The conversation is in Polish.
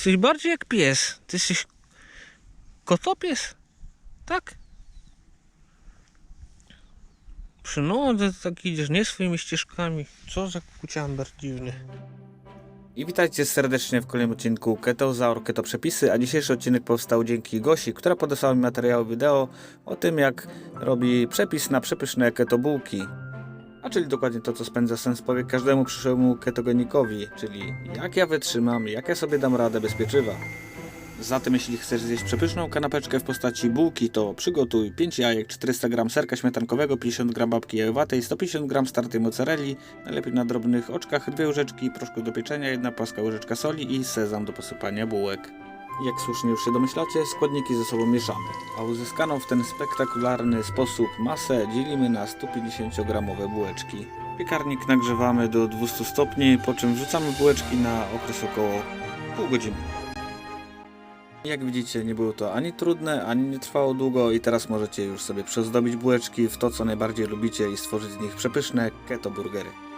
jesteś bardziej jak pies. Ty jesteś kotopies? Tak? Przy nodze tak idziesz, nie swoimi ścieżkami. Co za kuciamber dziwny. I witajcie serdecznie w kolejnym odcinku Ketozaur Keto Przepisy, a dzisiejszy odcinek powstał dzięki Gosi, która podesłała mi materiał wideo o tym jak robi przepis na przepyszne keto bułki. Czyli dokładnie to, co spędza sens powiek każdemu przyszłemu ketogenikowi, czyli jak ja wytrzymam, jak ja sobie dam radę bez pieczywa. Zatem jeśli chcesz zjeść przepyszną kanapeczkę w postaci bułki, to przygotuj 5 jajek, 400 g serka śmietankowego, 50 g babki jajowatej, 150 g startej mozzarelli, najlepiej na drobnych oczkach, dwie łyżeczki proszku do pieczenia, jedna płaska łyżeczka soli i sezam do posypania bułek. Jak słusznie już się domyślacie, składniki ze sobą mieszamy, a uzyskaną w ten spektakularny sposób masę dzielimy na 150 gramowe bułeczki. Piekarnik nagrzewamy do 200 stopni, po czym wrzucamy bułeczki na okres około pół godziny. Jak widzicie, nie było to ani trudne, ani nie trwało długo i teraz możecie już sobie przyozdobić bułeczki w to, co najbardziej lubicie i stworzyć z nich przepyszne keto burgery.